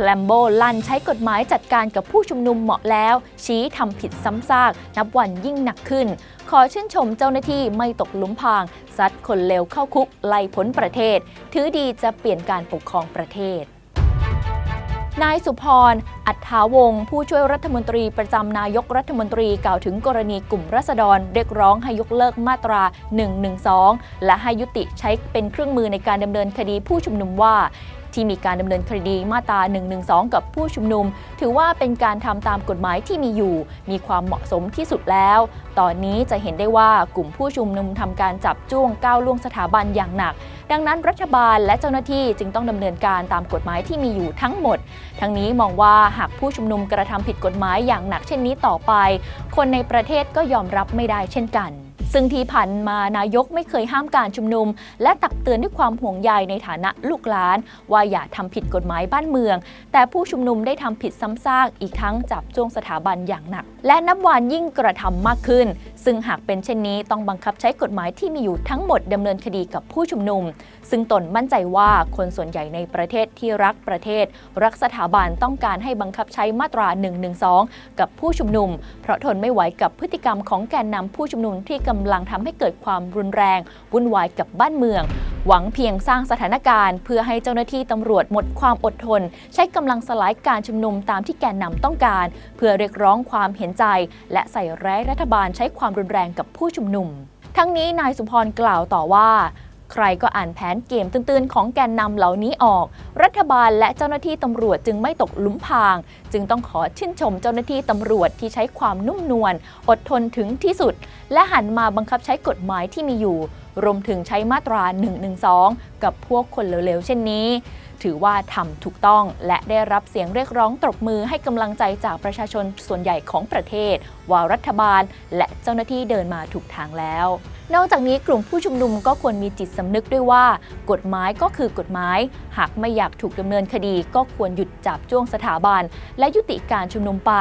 แลมโบลั่นใช้กฎหมายจัดการกับผู้ชุมนุมเหมาะแล้ว ชี้ทำผิดซ้ำซากนับวันยิ่งหนักขึ้น ขอชื่นชมเจ้าหน้าที่ไม่ตกหลุมพราง ซัดคนเลวเข้าคุกไล่พ้นประเทศ ถือดีจะเปลี่ยนการปกครองประเทศนายสุพร อัฏฐาวงศ์ผู้ช่วยรัฐมนตรีประจำนายกรัฐมนตรีกล่าวถึงกรณีกลุ่มรัษฎรเรียกร้องให้ยกเลิกมาตรา 112 และให้ยุติใช้เป็นเครื่องมือในการดำเนินคดีผู้ชุมนุมว่า ที่มีการดำเนินคดีมาตรา 112 กับผู้ชุมนุม ถือว่าเป็นการทำตามกฎหมายที่มีอยู่ มีความเหมาะสมที่สุดแล้ว ตอนนี้จะเห็นได้ว่ากลุ่มผู้ชุมนุมทำการจับจ้วงก้าวล่วงสถาบันอย่างหนัก ดังนั้นรัฐบาลและเจ้าหน้าที่จึงต้องดำเนินการตามกฎหมายที่มีอยู่ทั้งหมด ทั้งนี้มองว่าหากผู้ชุมนุมกระทำผิดกฎหมายอย่างหนักเช่นนี้ต่อไป คนในประเทศก็ยอมรับไม่ได้เช่นกัน ซึ่งที่ผ่านมานายกไม่เคยห้ามการชุมนุม และตักเตือนด้วยความห่วงใยในฐานะลูกหลาน ว่าอย่าทำผิดกฎหมายบ้านเมือง แต่ผู้ชุมนุมได้ทำผิดซ้ำซากอีกทั้งจับจ้วงสถาบันอย่างหนัก และนับวันยิ่งกระทำมากขึ้น ซึ่งหากเป็นเช่นนี้ต้องบังคับใช้กฎหมายที่มีอยู่ทั้งหมดดำเนินคดีกับผู้ชุมนุม ซึ่งตนมั่นใจว่าคนส่วนใหญ่ในประเทศที่รักประเทศ รักสถาบันต้องการให้บังคับใช้มาตรา 112 กับผู้ชุมนุม เพราะทนไม่ไหวกับพฤติกรรมของแกนนำผู้ชุมนุมที่กำลังทำให้เกิดความรุนแรงวุ่นวายกับบ้านเมือง หวังเพียงสร้างสถานการณ์ เพื่อให้เจ้าหน้าที่ตำรวจหมดความอดทน ใช้กำลังสลายการชุมนุมตามที่แกนนำต้องการ เพื่อเรียกร้องความเห็นใจ และใส่ร้ายรัฐบาลใช้ความรุนแรงกับผู้ชุมนุม ทั้งนี้นายสุพรกล่าวต่อว่าใครก็อ่านแผนเกมตื้นๆ ของแกนนำเหล่านี้ออก รัฐบาลและเจ้าหน้าที่ตำรวจจึงไม่ตกหลุมพราง จึงต้องขอชื่นชมเจ้าหน้าที่ตำรวจที่ใช้ความนุ่มนวล อดทนถึงที่สุด และหันมาบังคับใช้กฎหมายที่มีอยู่ รวมถึงใช้มาตรา 112 กับพวกคนเลวๆ เช่นนี้ ถือว่าทำถูกต้องและได้รับเสียงเรียกร้องตบมือให้กำลังใจจากประชาชนส่วนใหญ่ของประเทศ ว่ารัฐบาล และเจ้าหน้าที่เดินมาถูกทางแล้ว นอกจากนี้กลุ่มผู้ชุมนุมก็ควรมีจิตสำนึกด้วยว่า กฎหมายก็คือกฎหมาย หากไม่อยากถูกดำเนินคดี ก็ควรหยุดจับจ้วงสถาบัน และยุติการชุมนุมไป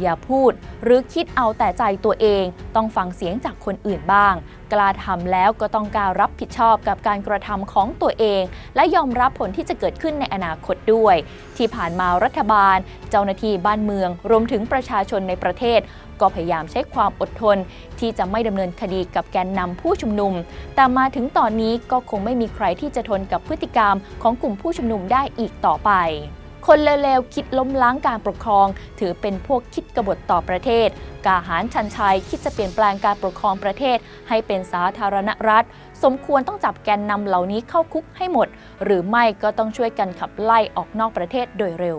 อย่าพูด หรือคิดเอาแต่ใจตัวเอง ต้องฟังเสียงจากคนอื่นบ้าง กล้าทำแล้วก็ต้องกล้ารับผิดชอบกับการกระทำของตัวเอง และยอมรับผลที่จะเกิดขึ้นในอนาคตด้วย ที่ผ่านมารัฐบาล เจ้าหน้าที่บ้านเมือง รวมถึงประชาชนในประเทศ ก็พยายามใช้ความอดทน ที่จะไม่ดำเนินคดีกับแกนนำผู้ชุมนุม แต่มาถึงตอนนี้ก็คงไม่มีใครที่จะทนกับพฤติกรรมของกลุ่มผู้ชุมนุมได้อีกต่อไปคนเลวๆ คิดล้มล้างการปกครอง ถือเป็นพวกคิดกบฏต่อประเทศ กาหารชันชัยคิดจะเปลี่ยนแปลงการปกครองประเทศ ให้เป็นสาธารณรัฐ สมควรต้องจับแกนนำเหล่านี้เข้าคุกให้หมด หรือไม่ก็ต้องช่วยกันขับไล่ออกนอกประเทศโดยเร็ว